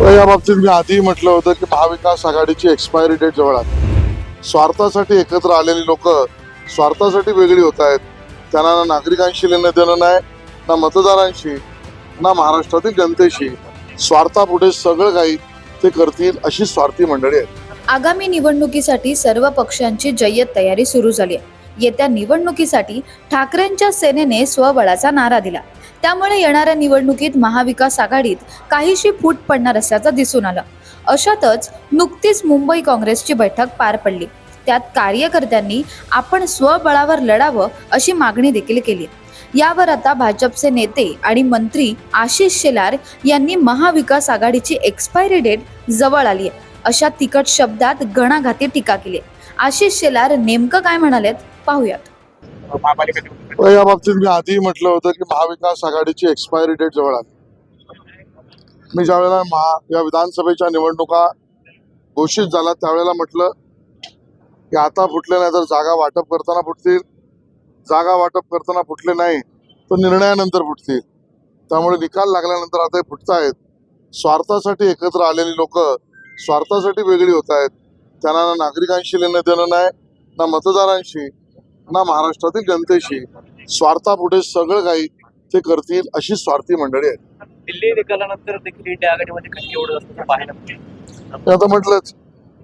या बाबतीत मी आधी म्हटलं होतं की महाविकास आघाडीची एक्सपायरी डेट जवळ आहे. स्वार्थासाठी एकत्र आलेली लोक स्वार्थासाठी वेगळी होत आहेत. त्यांना ना नागरिकांशी लेणं देणं नाही ना मतदारांशी ना महाराष्ट्रातील जनतेशी. स्वार्थापुढे सगळं काही ते करतील अशी स्वार्थी मंडळी आहेत. आगामी निवडणुकीसाठी सर्व पक्षांची जय्यत तयारी सुरू झाली आहे. येत्या निवडणुकीसाठी ठाकरेंच्या सेनेने स्वबळाचा नारा दिला. त्यामुळे येणाऱ्या निवडणुकीत महाविकास आघाडीत काहीशी फूट पडणार असल्याचं दिसून आलं. अशातच नुकतीच मुंबई काँग्रेसची बैठक पार पडली. त्यात कार्यकर्त्यांनी आपण स्वबळावर लढावं अशी मागणी देखील केली. यावर आता भाजपचे नेते आणि मंत्री आशिष शेलार यांनी महाविकास आघाडीची एक्सपायरी डेट जवळ आली आहे. अशा तिखट शब्दात घणाघाती टीका केली आशिष शेलार नेमकं काय म्हणालेत? पाहूयात. महापालिका या बाबतीत मी आधी म्हटलं होतं की महाविकास आघाडीची एक्सपायरी डेट जवळ आली. मी ज्यावेळेला महा या विधानसभेच्या निवडणुका घोषित झाल्या त्यावेळेला म्हटलं की आता फुटले नाही तर जागा वाटप करताना फुटतील. जागा वाटप करताना फुटले नाही तर निर्णयानंतर फुटतील. त्यामुळे निकाल लागल्यानंतर आता हे फुटतायत. स्वार्थासाठी एकत्र आलेली लोक स्वार्थासाठी वेगळी होत आहेत त्यांना ना नागरिकांशी लेणं देणं नाही ना मतदारांशी. ना महाराष्ट्रातील जनतेशी स्वार्थापुढे सगळं काही ते करतील अशी स्वार्थी मंडळी आहेत. दिल्ली निकालानंतर देखील इंडिया आघाडीमध्ये खटके उडत असल्याचं पाहायला मिळते मी आता म्हटलंच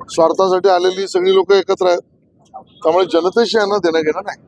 स्वार्थासाठी आलेली सगळी लोक एकत्र आहेत. त्यामुळे जनतेशी यांना देणं घेणं नाही.